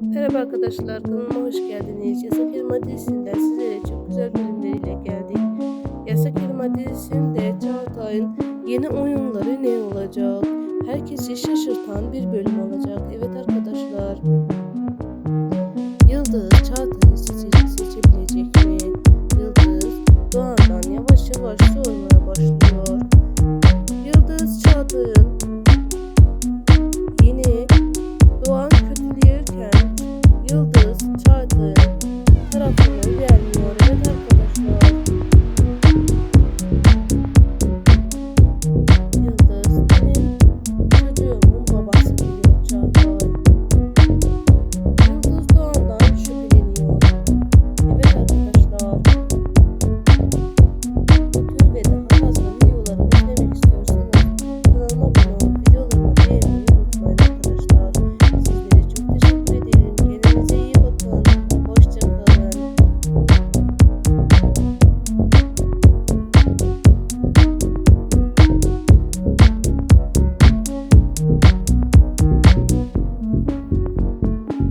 Merhaba arkadaşlar, kanalıma hoş geldiniz. Yasak Elma dizisinden sizlere çok güzel bölümleriyle geldik. Yasak Elma dizisinde Çağatay'ın yeni oyunları ne olacak? Herkesi şaşırtan bir bölüm olacak. Evet arkadaşlar, good.